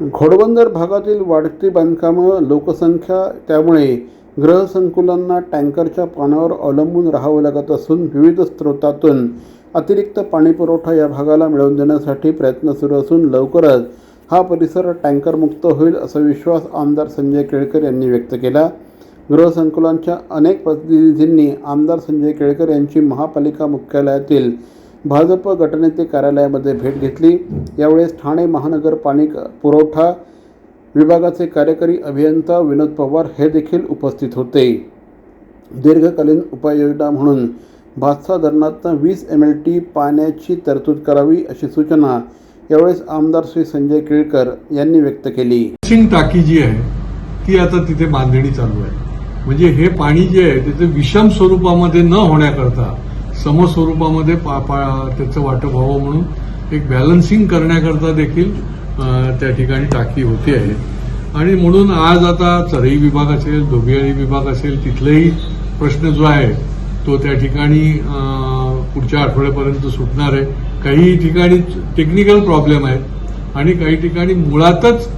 घोडबंदर भागातील वाढती बांधकामं लोकसंख्या त्यामुळे ग्रहसंकुलांना टँकरच्या पाण्यावर अवलंबून राहावं लागत असून विविध स्रोतातून अतिरिक्त पाणीपुरवठा या भागाला मिळवून देण्यासाठी प्रयत्न सुरू असून लवकरच हा परिसर टँकरमुक्त होईल असा विश्वास आमदार संजय केळकर यांनी व्यक्त केला. गृहसंकुलांच्या अनेक प्रतिनिधींनी आमदार संजय केळकर यांची महापालिका मुख्यालयातील भाजप गटनेते कार्यालयामध्ये भेट घेतली. यावेळेस ठाणे महानगर पाणी पुरवठा विभागाचे कार्यकारी अभियंता विनोद पवार हे देखील उपस्थित होते. दीर्घकालीन उपाययोजना म्हणून भातसा धरणातनं वीस एम एल टी पाण्याची तरतूद करावी अशी सूचना यावेळेस आमदार श्री संजय केळकर यांनी व्यक्त केली. सिंग टाकी जी आहे ती आता तिथे बांधणी चालू आहे. म्हणजे हे पाणी जे आहे त्याचं विषम स्वरूपामध्ये न होण्याकरता समस्वरूपामध्ये पा पा त्याचं वाटप व्हावं म्हणून एक बॅलन्सिंग करण्याकरता देखील त्या ठिकाणी टाकी होती आहे. आणि म्हणून आज आता चरई विभाग असेल धोबियाळी विभाग असेल तिथलाही प्रश्न जो आहे तो त्या ठिकाणी पुढच्या आठवड्यापर्यंत सुटणार आहे. काही ठिकाणी टेक्निकल प्रॉब्लेम आहेत आणि काही ठिकाणी मुळातच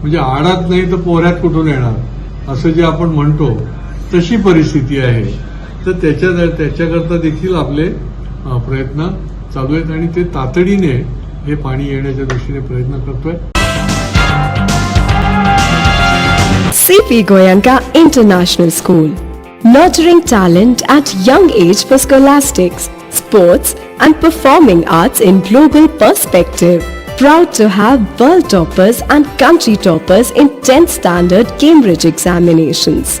म्हणजे आडात नाही तर पोऱ्यात कुठून येणार असं जे आपण म्हणतो तशी परिस्थिती आहे. तर त्याच्या त्याच्याकरता देखील आपले प्रयत्न चालू आहेत आणि ते तातडीने हे पाणी येण्याच्या दृष्टीने प्रयत्न करतोय. CP Goenka international school nurturing talent at young age for scholastics sports and performing arts in global perspective proud to have world toppers and country toppers in 10th standard cambridge examinations.